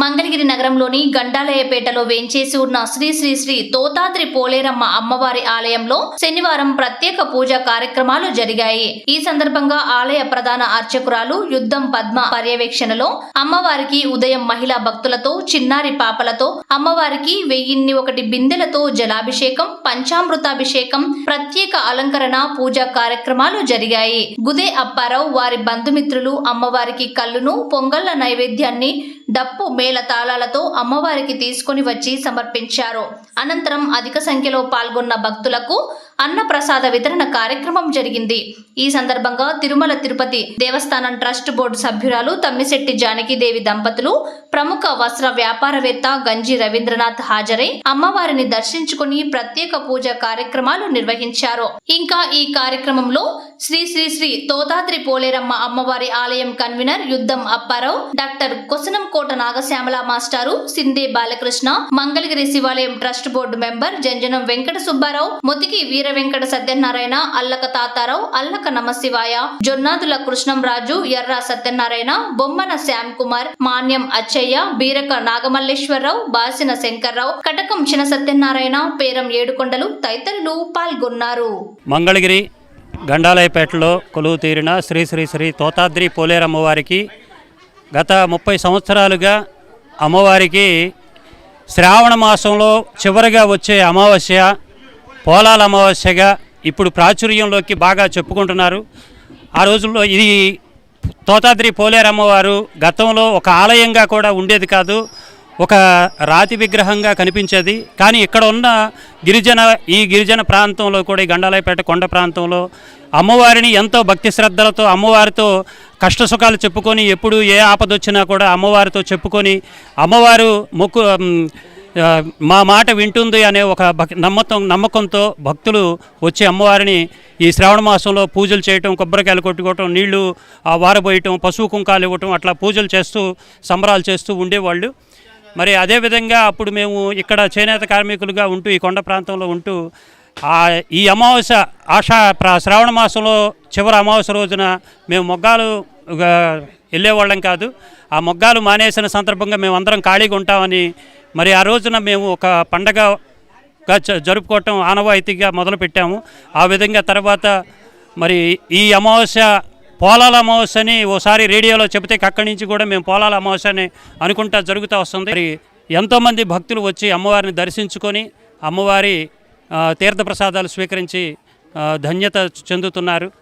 మంగళగిరి నగరంలోని గండాలయపేటలో వేంచేసి ఉన్న శ్రీ శ్రీ శ్రీ తోతాద్రి పోలేరమ్మ అమ్మవారి ఆలయంలో శనివారం ప్రత్యేక పూజా కార్యక్రమాలు జరిగాయి. ఈ సందర్భంగా ఆలయ ప్రధాన అర్చకురాలు యుద్ధం పద్మ పర్యవేక్షణలో అమ్మవారికి ఉదయం మహిళా భక్తులతో చిన్నారి పాపలతో అమ్మవారికి వెయ్యిన్ని ఒకటి బిందెలతో జలాభిషేకం పంచామృతాభిషేకం ప్రత్యేక అలంకరణ పూజా కార్యక్రమాలు జరిగాయి. గుదే అప్పారావు వారి బంధుమిత్రులు అమ్మవారికి కళ్ళును పొంగళ్ళ నైవేద్యాన్ని డప్పు వేల తాళాలతో అమ్మవారికి తీసుకొని వచ్చి సమర్పించారు. అనంతరం అధిక సంఖ్యలో పాల్గొన్న భక్తులకు అన్నప్రసాద వితరణ కార్యక్రమం జరిగింది. ఈ సందర్భంగా తిరుమల తిరుపతి దేవస్థానం ట్రస్ట్ బోర్డు సభ్యురాలు తమ్మిశెట్టి జానకీదేవి దంపతులు ప్రముఖ వస్త్ర వ్యాపారవేత్త గంజి రవీంద్రనాథ్ హాజరై అమ్మవారిని దర్శించుకుని ప్రత్యేక పూజ కార్యక్రమాలు నిర్వహించారు. ఇంకా ఈ కార్యక్రమంలో శ్రీ శ్రీ శ్రీ తోతాద్రి పోలేరమ్మ అమ్మవారి ఆలయం కన్వీనర్ యుద్ధం అప్పారావు డాక్టర్ కొసనం కోట నాగశ్యామల మాస్టారు సిందే Balakrishna Mangalagiri Shivalayam trust board member Janjanam Venkata Subbarao Mothiki Veera Venkata Satyanarayana Allaka Tatarao Allaka Namasivaya Jonnadula Krishnamraju ఎర్ర సత్యనారాయణ బొమ్మన శ్యామ్ కుమార్ మాన్యం అచ్చయ్య బీరక నాగమల్లేశ్వరరావు బాసిన శంకర్రావు కటకం చిన సత్యనారాయణ పేరం ఏడుకొండలు తదితరులు పాల్గొన్నారు. మంగళగిరి గండాలయపేటలో కొలువు తీరిన శ్రీ శ్రీ శ్రీ తోతాద్రి పోలేరమ్మవారికి గత ముప్పై సంవత్సరాలుగా అమ్మవారికి శ్రావణ మాసంలో చివరిగా వచ్చే అమావాస్య పోలాల అమావాస్యగా ఇప్పుడు ప్రాచుర్యంలోకి బాగా చెప్పుకుంటున్నారు. ఆ రోజుల్లో ఇది తోతాద్రి పోలేరమ్మవారు గతంలో ఒక ఆలయంగా కూడా ఉండేది కాదు ఒక రాతి విగ్రహంగా కనిపించేది. కానీ ఇక్కడ ఉన్న గిరిజన ఈ గిరిజన ప్రాంతంలో కూడా ఈ గండాలయపేట కొండ ప్రాంతంలో అమ్మవారిని ఎంతో భక్తి శ్రద్ధలతో అమ్మవారితో కష్ట సుఖాలు చెప్పుకొని ఎప్పుడు ఏ ఆపద వచ్చినా కూడా అమ్మవారితో చెప్పుకొని అమ్మవారు మొక్కు మా మాట వింటుంది అనే ఒక నమ్మకం నమ్మకంతో భక్తులు వచ్చి అమ్మవారిని ఈ శ్రావణ మాసంలో పూజలు చేయటం కొబ్బరికాయలు కొట్టుకోవటం నీళ్ళు ఆ, వారబోయటం పశువు కుంకాలు ఇవ్వటం అట్లా పూజలు చేస్తూ సంబరాలు చేస్తూ ఉండేవాళ్ళు. మరి అదేవిధంగా అప్పుడు మేము ఇక్కడ చేనేత కార్మికులుగా ఉంటూ ఈ కొండ ప్రాంతంలో ఉంటూ ఈ అమావాస్య ఆషా ప్ర శ్రావణ మాసంలో చివరి అమావాస్య రోజున మేము మొగ్గాలు వెళ్ళేవాళ్ళం కాదు. ఆ మొగ్గాలు మానేసిన సందర్భంగా మేము అందరం ఖాళీగా ఉంటామని మరి ఆ రోజున మేము ఒక పండగగా జరుపుకోవటం ఆనవాయితీగా మొదలుపెట్టాము. ఆ విధంగా తర్వాత మరి ఈ అమావాస్య పోలాల అమావాస్య అని ఓసారి రేడియోలో చెబితే అక్కడి నుంచి కూడా మేము పోలాల అమావాస్య అని అనుకుంటా జరుగుతూ వస్తుంది. మరి ఎంతోమంది భక్తులు వచ్చి అమ్మవారిని దర్శించుకొని అమ్మవారి తీర్థప్రసాదాలు స్వీకరించి ధన్యత చెందుతున్నారు.